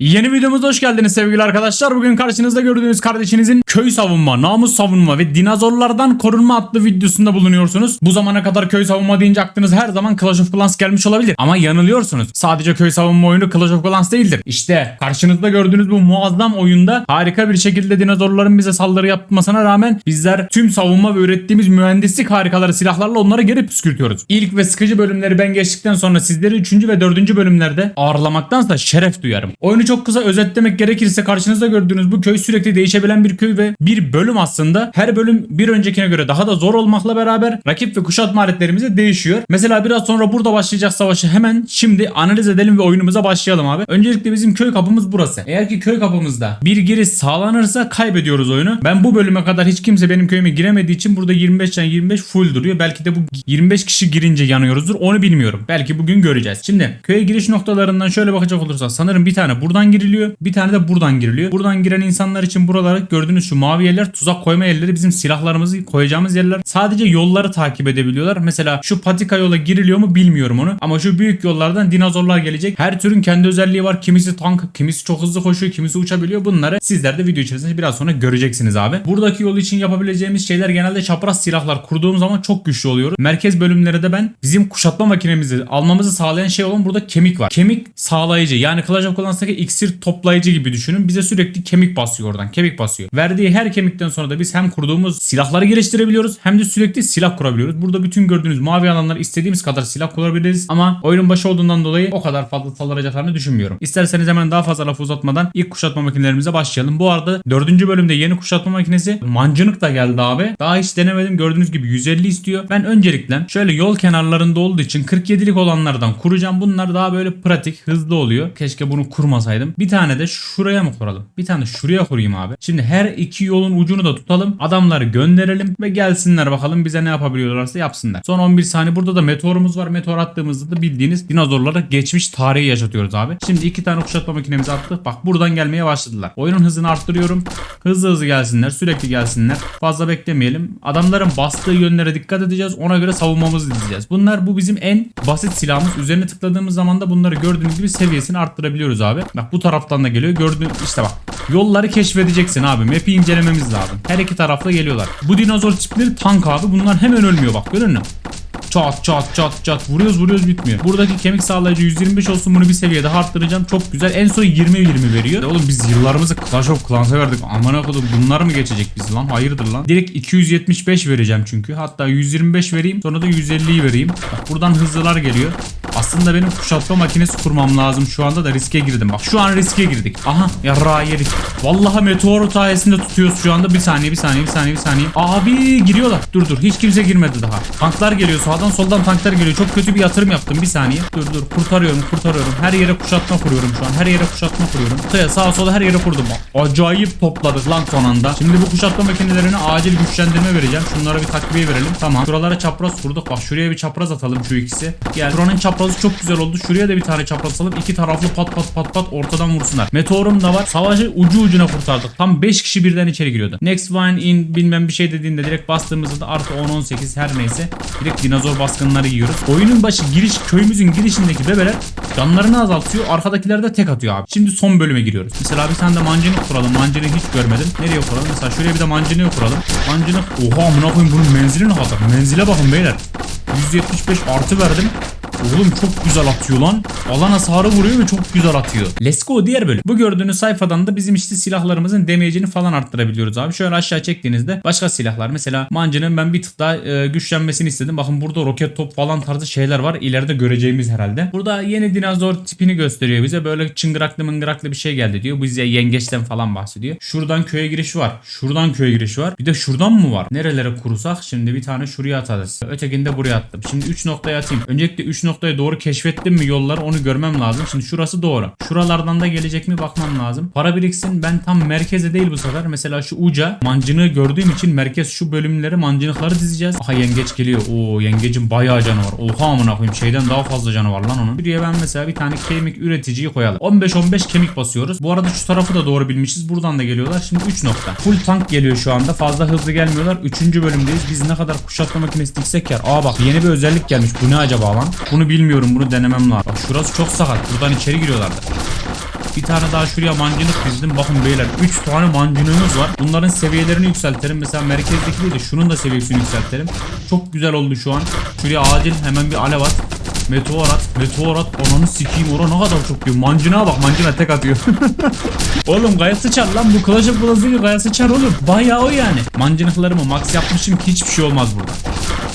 Yeni videomuza hoş geldiniz sevgili arkadaşlar. Bugün karşınızda gördüğünüz kardeşinizin köy savunma, namus savunma ve dinozorlardan korunma adlı videosunda bulunuyorsunuz. Bu zamana kadar köy savunma deyince aklınız her zaman Clash of Clans gelmiş olabilir. Ama yanılıyorsunuz. Sadece köy savunma oyunu Clash of Clans değildir. İşte karşınızda gördüğünüz bu muazzam oyunda harika bir şekilde dinozorların bize saldırı yapmasına rağmen bizler tüm savunma ve ürettiğimiz mühendislik harikaları silahlarla onları geri püskürtüyoruz. İlk ve sıkıcı bölümleri ben geçtikten sonra sizleri 3. ve 4. bölümlerde ağırlamaktansa şeref duyarım. Oyunu çok kısa özetlemek gerekirse karşınızda gördüğünüz bu köy sürekli değişebilen bir köy ve bir bölüm aslında. Her bölüm bir öncekine göre daha da zor olmakla beraber rakip ve kuşatma aletlerimiz de değişiyor. Mesela biraz sonra burada başlayacak savaşı hemen şimdi analiz edelim ve oyunumuza başlayalım abi. Öncelikle bizim köy kapımız burası. Eğer ki köy kapımızda bir giriş sağlanırsa kaybediyoruz oyunu. Ben bu bölüme kadar hiç kimse benim köyüme giremediği için burada 25 can 25 full duruyor. Belki de bu 25 kişi girince yanıyoruzdur. Onu bilmiyorum. Belki bugün göreceğiz. Şimdi köye giriş noktalarından şöyle bakacak olursak sanırım bir tane buradan giriliyor. Bir tane de buradan giriliyor. Buradan giren insanlar için buralara gördüğünüz şu mavi yerler tuzak koyma yerleri bizim silahlarımızı koyacağımız yerler. Sadece yolları takip edebiliyorlar. Mesela şu patika yola giriliyor mu bilmiyorum onu. Ama şu büyük yollardan dinozorlar gelecek. Her türün kendi özelliği var. Kimisi tank, kimisi çok hızlı koşuyor, kimisi uçabiliyor. Bunları sizler de video içerisinde biraz sonra göreceksiniz abi. Buradaki yol için yapabileceğimiz şeyler genelde çapraz silahlar kurduğum zaman çok güçlü oluyor. Merkez bölümlere de ben bizim kuşatma makinemizi almamızı sağlayan şey olan burada kemik var. Kemik sağlayıcı. Yani Clash of Clans'taki iksir toplayıcı gibi düşünün. Bize sürekli kemik basıyor oradan. Kemik basıyor. Verdiği her kemikten sonra da biz hem kurduğumuz silahları geliştirebiliyoruz hem de sürekli silah kurabiliyoruz. Burada bütün gördüğünüz mavi alanlar istediğimiz kadar silah kurabiliriz ama oyunun başı olduğundan dolayı o kadar fazla saldıracaklarını düşünmüyorum. İsterseniz hemen daha fazla laf uzatmadan ilk kuşatma makinelerimize başlayalım. Bu arada 4. bölümde yeni kuşatma makinesi mancınık da geldi abi. Daha hiç denemedim. Gördüğünüz gibi 150 istiyor. Ben öncelikle şöyle yol kenarlarında olduğu için 47'lik olanlardan kuracağım. Bunlar daha böyle pratik, hızlı oluyor. Keşke bunu kurmasaydım. Bir tane de şuraya mı kuralım? Bir tane şuraya kurayım abi. Şimdi her iki yolun ucunu da tutalım. Adamları gönderelim ve gelsinler bakalım bize ne yapabiliyorlarsa yapsınlar. Son 11 saniye burada da meteorumuz var. Meteor attığımızda da bildiğiniz dinozorlara geçmiş tarihi yaşatıyoruz abi. Şimdi iki tane kuşatma makinemizi attık. Bak buradan gelmeye başladılar. Oyunun hızını arttırıyorum. Hızlı hızlı gelsinler. Sürekli gelsinler. Fazla beklemeyelim. Adamların bastığı yönlere dikkat edeceğiz. Ona göre savunmamızı dizeceğiz. Bunlar bu bizim en basit silahımız. Üzerine tıkladığımız zaman da bunları gördüğünüz gibi seviyesini arttırabiliyoruz abi. Bak bu taraftan da geliyor. Gördüğün işte bak. Yolları keşfedeceksin abi. Map'i incelememiz lazım. Her iki tarafta geliyorlar. Bu dinozor tipleri tank abi. Bunlar hemen ölmüyor bak. Görün mü? Çat çat çat çat vuruyoruz vuruyoruz bitmiyor. Buradaki kemik sağlayıcı 125 olsun bunu bir seviye daha arttıracağım. Çok güzel. En son 20-20 veriyor. Oğlum biz yıllarımızı Clash of Clans'a verdik. Aman akıllım bunlar mı geçecek biz lan? Hayırdır lan? Direkt 275 vereceğim çünkü. Hatta 125 vereyim. Sonra da 150'yi vereyim. Bak buradan hızlılar geliyor. Aslında benim kuşatma makinesi kurmam lazım şu anda da riske girdim. Bak şu an riske girdik. Aha yarra yedik. Vallahi meteor sayesinde tutuyoruz şu anda. Bir saniye bir saniye bir saniye bir saniye. Abi giriyorlar. Dur dur hiç kimse girmedi daha. Tanklar geliyor sağdan soldan tanklar geliyor. Çok kötü bir yatırım yaptım bir saniye. Dur dur kurtarıyorum kurtarıyorum. Her yere kuşatma kuruyorum şu an. Her yere kuşatma kuruyorum. Sağa sağa sola her yere kurdum. Acayip topladık lan son anda. Şimdi bu kuşatma makinelerine acil güçlendirme vereceğim. Şunlara bir takviye verelim. Tamam. Şuralara çapraz kurduk. Bak şuraya bir çapraz atalım şu ikisi. Gel. Buranın çaprazı çok güzel oldu. Şuraya da bir tane çapraz atalım. İki taraflı pat pat pat pat ortadan vursunlar. Meteorum da var. Savaşı ucu ucuna kurtardık. Tam 5 kişi birden içeri giriyordu. Next one in bilmem bir şey dediğinde direkt bastığımızda da artı 10-18 her neyse. Direkt dinozor baskınları yiyoruz. Oyunun başı giriş köyümüzün girişindeki bebeler canlarını azaltıyor. Arkadakiler de tek atıyor abi. Şimdi son bölüme giriyoruz. Mesela bir tane de mancınık kuralım. Mancınığı hiç görmedim. Nereye kuralım? Mesela şuraya bir de mancınığı kuralım. Mancınık. Oha amına koyayım bunun menzili ne kadar? Menzile bakın beyler. 175 artı verdim. Oğlum çok güzel atıyor lan. Alan hasarı vuruyor ve çok güzel atıyor. Let's go diğer bölüm. Bu gördüğünüz sayfadan da bizim işte silahlarımızın damage'ini falan arttırabiliyoruz abi. Şöyle aşağı çektiğinizde başka silahlar. Mesela mancının ben bir tık daha e, güçlenmesini istedim. Bakın burada roket top falan tarzı şeyler var. İleride göreceğimiz herhalde. Burada yeni dinozor tipini gösteriyor bize. Böyle çıngıraklı mıngıraklı bir şey geldi diyor. Bize yengeçten falan bahsediyor. Şuradan köye giriş var. Şuradan köye giriş var. Bir de şuradan mı var? Nerelere kurursak şimdi bir tane şuraya atarız. Ötekini de buraya attım. Şimdi 3 noktaya atayım. Öncelikle 3 noktaya doğru keşfettim mi yolları onu görmem lazım. Şimdi şurası doğru. Şuralardan da gelecek mi bakmam lazım. Para biriksin ben tam merkeze değil bu sefer. Mesela şu uca mancını gördüğüm için merkez şu bölümlere mancınıkları dizeceğiz. Aha yengeç geliyor. Oo yengecin bayağı canı var. Oha amına koyayım şeyden daha fazla canı var lan onun. Buraya ben mesela bir tane kemik üreticiyi koyalım. 15-15 kemik basıyoruz. Bu arada şu tarafı da doğru bilmişiz. Buradan da geliyorlar. Şimdi 3 nokta. Full tank geliyor şu anda. Fazla hızlı gelmiyorlar. 3. bölümdeyiz. Biz ne kadar kuşatma makinesi diksek yar. Aa bak yeni bir özellik gelmiş. Bu ne acaba lan? Bunu bilmiyorum. Bunu denemem lazım. Bak şurası çok sakat. Buradan içeri giriyorlardı. Bir tane daha şuraya mancınık dizdim. Bakın beyler 3 tane mancınığımız var. Bunların seviyelerini yükseltelim. Mesela merkezdeki değil de şunun da seviyesini yükseltelim. Çok güzel oldu şu an. Şuraya acil hemen bir alev at. Meteor at. Meteor at. Ananı sikeyim. Ora ne kadar çok diyor. Mancına bak. Mancına tek atıyor. oğlum gaya sıçar lan. Bu Clash of Clans'daki gaya sıçar oğlum. Bayağı o yani. Mancınıklarımı max yapmışım ki hiçbir şey olmaz burada.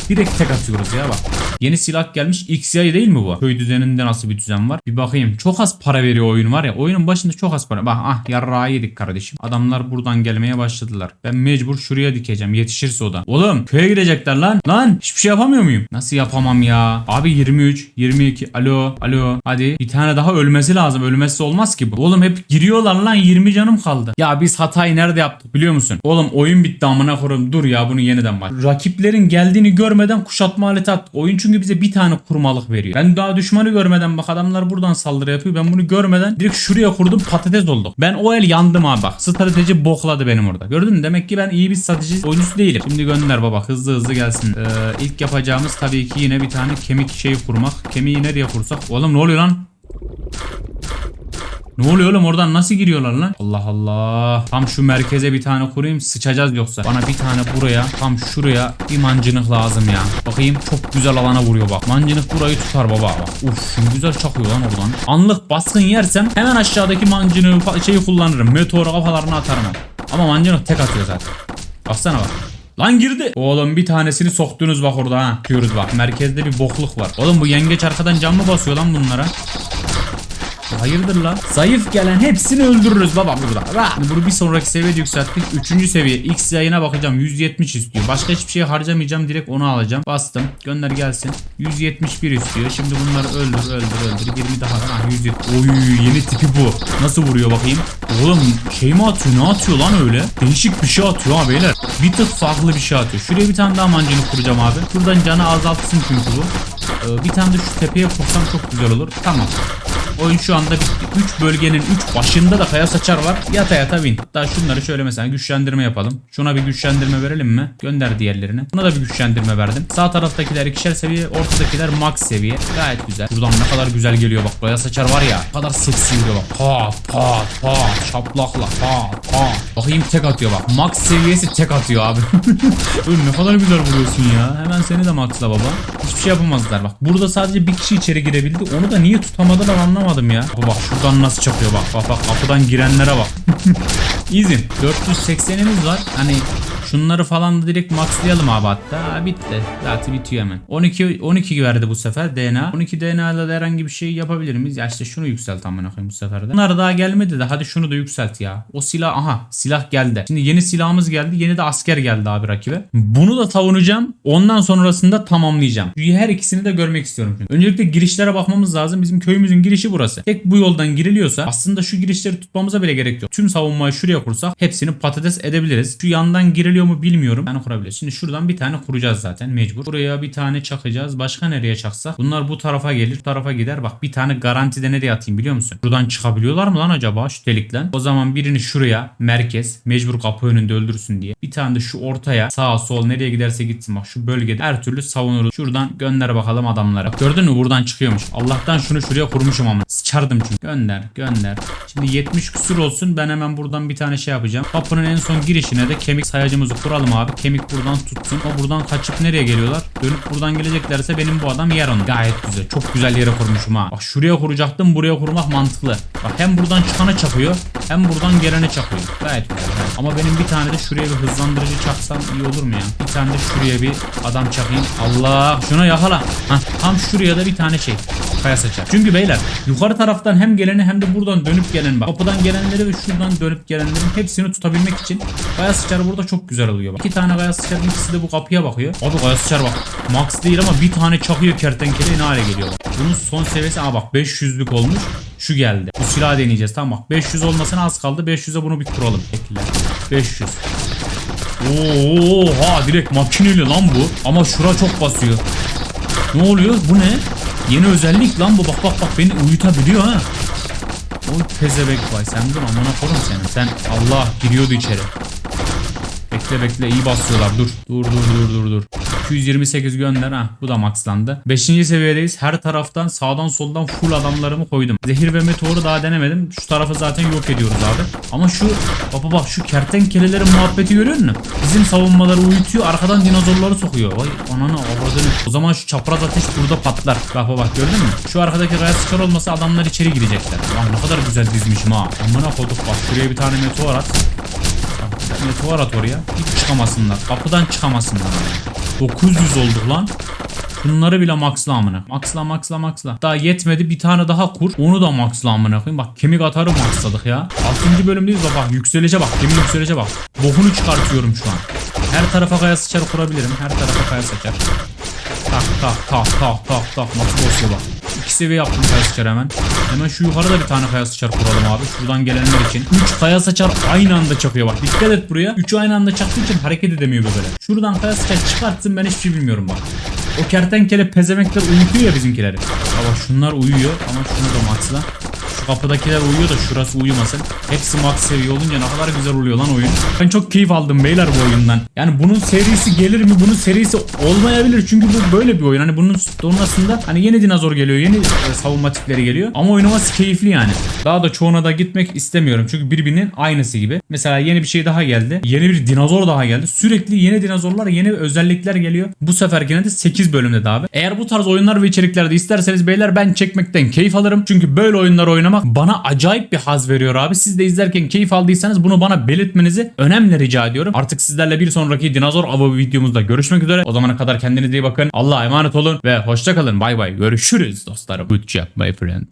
Direkt tek atıyoruz ya bak. Yeni silah gelmiş. XY değil mi bu? Köy düzeninde nasıl bir düzen var? Bir bakayım. Çok az para veriyor oyun var ya. Oyunun başında çok az para. Bak ah yarrağı yedik kardeşim. Adamlar buradan gelmeye başladılar. Ben mecbur şuraya dikeceğim. Yetişirse o da. Oğlum köye gidecekler lan. Lan hiçbir şey yapamıyor muyum? Nasıl yapamam ya? Abi 23, 22. Alo, alo. Hadi. Bir tane daha ölmesi lazım. Ölmesi olmaz ki bu. Oğlum hep giriyorlar lan. 20 canım kaldı. Ya biz hatayı nerede yaptık biliyor musun? Oğlum oyun bitti amına koyayım. Dur ya bunu yeniden bak. Rakiplerin geldiğini görmeden kuşatma aleti attık. Oyun çünkü bize bir tane kurmalık veriyor. Ben daha düşmanı görmeden bak adamlar buradan saldırı yapıyor. Ben bunu görmeden direkt şuraya kurdum patates olduk. Ben o el yandım abi bak. Strateji bokladı benim orada. Gördün mü? Demek ki ben iyi bir strateji oyuncusu değilim. Şimdi gönder baba hızlı hızlı gelsin. Ee, ilk yapacağımız tabii ki yine bir tane kemik şeyi kurmak. Kemiği nereye kursak? Oğlum ne oluyor lan? Ne oluyor oğlum oradan nasıl giriyorlar lan? Allah Allah. Tam şu merkeze bir tane kurayım sıçacağız yoksa. Bana bir tane buraya tam şuraya bir mancınık lazım ya. Bakayım çok güzel alana vuruyor bak. Mancınık burayı tutar baba bak. Uf güzel çakıyor lan oradan. Anlık baskın yersem hemen aşağıdaki mancınığı şeyi kullanırım. Meteoru kafalarına atarım. Ama mancınık tek atıyor zaten. Baksana bak. Lan girdi. Oğlum bir tanesini soktunuz bak orada ha. Diyoruz bak. Merkezde bir bokluk var. Oğlum bu yengeç arkadan cam mı basıyor lan bunlara? Hayırdır lan? Zayıf gelen hepsini öldürürüz baba burada. Ra. Bunu bir sonraki seviyede yükselttik. Üçüncü seviye X yayına bakacağım. 170 istiyor. Başka hiçbir şey harcamayacağım. Direkt onu alacağım. Bastım. Gönder gelsin. 171 istiyor. Şimdi bunları öldür öldür öldür. 20 daha. Ah 170. Oy yeni tipi bu. Nasıl vuruyor bakayım? Oğlum şey mi atıyor? Ne atıyor lan öyle? Değişik bir şey atıyor ha beyler. Bir tık farklı bir şey atıyor. Şuraya bir tane daha mancını kuracağım abi. Buradan canı azaltsın çünkü bu. Ee, bir tane de şu tepeye kursam çok güzel olur. Tamam. Oyun şu anda bitti. 3 bölgenin 3 başında da kaya saçar var. Yata yata win. Hatta şunları şöyle mesela güçlendirme yapalım. Şuna bir güçlendirme verelim mi? Gönder diğerlerini. Buna da bir güçlendirme verdim. Sağ taraftakiler ikişer seviye. Ortadakiler max seviye. Gayet güzel. Buradan ne kadar güzel geliyor bak. Kaya saçar var ya. Ne kadar seksi geliyor bak. Pat pat pat. Şaplakla pat pat. Bakayım tek atıyor bak. Max seviyesi tek atıyor abi. Oğlum ne kadar güzel vuruyorsun ya. Hemen seni de maxla baba. Hiçbir şey yapamazlar bak. Burada sadece bir kişi içeri girebildi. Onu da niye tutamadılar anlamadım ya. Bak, şuradan nasıl çakıyor bak. Bak bak kapıdan girenlere bak. Easy. 480'imiz var. Hani Şunları falan da direkt maxlayalım abi hatta. Ha, bitti. Zaten bitiyor hemen. 12 12 verdi bu sefer DNA. 12 DNA ile herhangi bir şey yapabilir miyiz? Ya işte şunu yükselt amına koyayım bu sefer de. Bunlar daha gelmedi de hadi şunu da yükselt ya. O silah aha silah geldi. Şimdi yeni silahımız geldi. Yeni de asker geldi abi rakibe. Bunu da savunacağım. Ondan sonrasında tamamlayacağım. Her ikisini de görmek istiyorum. Çünkü. Öncelikle girişlere bakmamız lazım. Bizim köyümüzün girişi burası. Tek bu yoldan giriliyorsa aslında şu girişleri tutmamıza bile gerek yok. Tüm savunmayı şuraya kursak hepsini patates edebiliriz. Şu yandan giriliyor mu bilmiyorum. Yani kurabiliriz. Şimdi şuradan bir tane kuracağız zaten mecbur. Buraya bir tane çakacağız. Başka nereye çaksak? Bunlar bu tarafa gelir. Bu tarafa gider. Bak bir tane garantide nereye atayım biliyor musun? Buradan çıkabiliyorlar mı lan acaba şu delikten? O zaman birini şuraya merkez mecbur kapı önünde öldürsün diye. Bir tane de şu ortaya sağ sol nereye giderse gitsin bak şu bölgede her türlü savunuruz. Şuradan gönder bakalım adamlara. Bak, gördün mü buradan çıkıyormuş. Allah'tan şunu şuraya kurmuşum ama. Sıçardım çünkü. Gönder gönder. Şimdi 70 küsür olsun. Ben hemen buradan bir tane şey yapacağım. Kapının en son girişine de kemik sayacımızı kuralım abi. Kemik buradan tutsun. O buradan kaçıp nereye geliyorlar? Dönüp buradan geleceklerse benim bu adam yer onu. Gayet güzel. Çok güzel yere kurmuşum ha. Bak şuraya kuracaktım. Buraya kurmak mantıklı. Bak hem buradan çıkana çakıyor. Hem buradan gelene çakıyor. Gayet güzel. Ama benim bir tane de şuraya bir hızlandırıcı çaksam iyi olur mu ya? Bir tane de şuraya bir adam çakayım. Allah şuna yakala. Hah, tam şuraya da bir tane şey. Kaya saçar. Çünkü beyler yukarı taraftan hem geleni hem de buradan dönüp gelen bak. Kapıdan gelenleri ve şuradan dönüp gelenlerin hepsini tutabilmek için kaya sıçar burada çok güzel oluyor bak. İki tane kaya sıçarın ikisi de bu kapıya bakıyor. Abi kaya sıçar bak. Max değil ama bir tane çakıyor kertenkele ne hale geliyor bak. Bunun son seviyesi aa bak 500'lük olmuş. Şu geldi. Bu silahı deneyeceğiz tamam bak. 500 olmasına az kaldı. 500'e bunu bir kuralım. Bekle. 500. Oha direkt makineli lan bu. Ama şura çok basıyor. Ne oluyor? Bu ne? Yeni özellik lan bu. Bak bak bak beni uyutabiliyor ha. Oy pezebek vay sen dur amına korum seni. Sen Allah giriyordu içeri. Bekle bekle iyi basıyorlar dur. Dur dur dur dur dur. 228 gönder ha bu da maxlandı. 5. seviyedeyiz. Her taraftan sağdan soldan full adamlarımı koydum. Zehir ve meteoru daha denemedim. Şu tarafı zaten yok ediyoruz abi. Ama şu baba bak şu kertenkelelerin muhabbeti görüyor musun? Bizim savunmaları uyutuyor arkadan dinozorları sokuyor. Vay ananı avradını. O zaman şu çapraz ateş burada patlar. Bak bak gördün mü? Şu arkadaki raya sıçar olmasa adamlar içeri girecekler. Lan ne kadar güzel dizmişim ha. Amına koduk bak şuraya bir tane meteor at. Meteor at oraya. Hiç çıkamasınlar. Kapıdan çıkamasınlar. 900 olduk lan. Bunları bile maxla amına. Maxla maxla maxla. Daha yetmedi bir tane daha kur. Onu da maxla amına koyayım. Bak kemik atarı maxladık ya. 6. bölümdeyiz bak bak yükselece bak. Kemik yükselece bak. Bokunu çıkartıyorum şu an. Her tarafa kaya sıçar kurabilirim. Her tarafa kaya sıçar. Tak tak tak tak tak tak nasıl basıyor bak. İki seviye yaptım kaya sıçar hemen. Hemen şu yukarıda bir tane kaya sıçar kuralım abi. Şuradan gelenler için. 3 kaya sıçar aynı anda çakıyor bak. Dikkat et buraya. 3'ü aynı anda çaktığı için hareket edemiyor böyle. Şuradan kaya sıçar çıkartsın ben hiçbir şey bilmiyorum bak. O kertenkele pezemekler uyutuyor ya bizimkileri. Baba şunlar uyuyor ama şunu da maxla. Şu kapıdakiler uyuyor da şurası uyumasın. Hepsi max seviye olunca ne kadar güzel oluyor lan oyun. Ben çok keyif aldım beyler bu oyundan. Yani bunun serisi gelir mi? Bunun serisi olmayabilir. Çünkü bu böyle bir oyun. Hani bunun sonrasında hani yeni dinozor geliyor. Yeni e, savunma tipleri geliyor. Ama oynaması keyifli yani. Daha da çoğuna da gitmek istemiyorum. Çünkü birbirinin aynısı gibi. Mesela yeni bir şey daha geldi. Yeni bir dinozor daha geldi. Sürekli yeni dinozorlar, yeni özellikler geliyor. Bu sefer gene de 8 bölümde de abi. Eğer bu tarz oyunlar ve içeriklerde isterseniz beyler ben çekmekten keyif alırım. Çünkü böyle oyunlar oynamak bana acayip bir haz veriyor abi. Siz de izlerken keyif aldıysanız bunu bana belirtmenizi önemli rica ediyorum. Artık sizlerle bir sonraki dinozor avı videomuzda görüşmek üzere. O zamana kadar kendinize iyi bakın. Allah'a emanet olun ve hoşça kalın. Bay bay. Görüşürüz dostlarım. Good job my friend.